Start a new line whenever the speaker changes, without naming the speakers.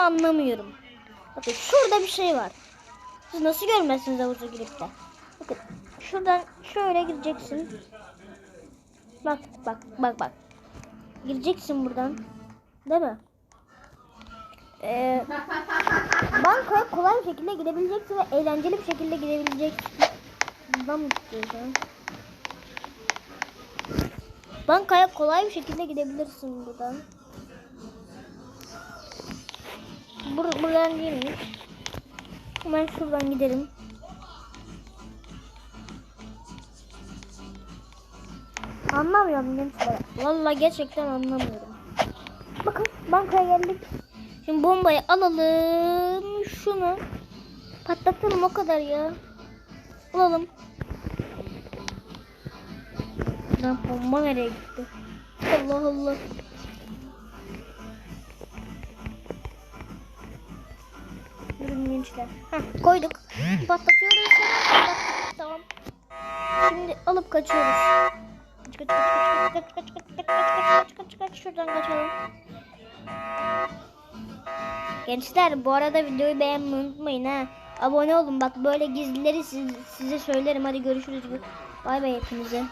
anlamıyorum. Bakın şurada bir şey var. Siz nasıl görmezsiniz havuza girip de? Bakın şuradan şöyle gireceksin. Bak bak bak bak. Gireceksin buradan. Değil mi? Ee, bankaya kolay bir şekilde gidebileceksin ve eğlenceli bir şekilde gidebileceksin. Gideceğiz ya? Bankaya kolay bir şekilde gidebilirsin buradan. Buradan değilmiş. Hemen şuradan gidelim. Anlamıyorum gençler. Vallahi gerçekten anlamıyorum. Bakın bankaya geldik. Şimdi bombayı alalım. Şunu patlatalım o kadar ya. Alalım. Lan bomba nereye gitti? Allah Allah. Gençler. Heh, koyduk. Patlatıyoruz. Tamam. Şimdi alıp kaçıyoruz. Kaç kaç kaç kaç kaç kaç kaç kaç kaç kaç kaç kaç şuradan kaçalım. Gençler bu arada videoyu beğenmeyi unutmayın ha. Abone olun bak böyle gizlileri siz, size söylerim. Hadi görüşürüz. Bay bay hepinize.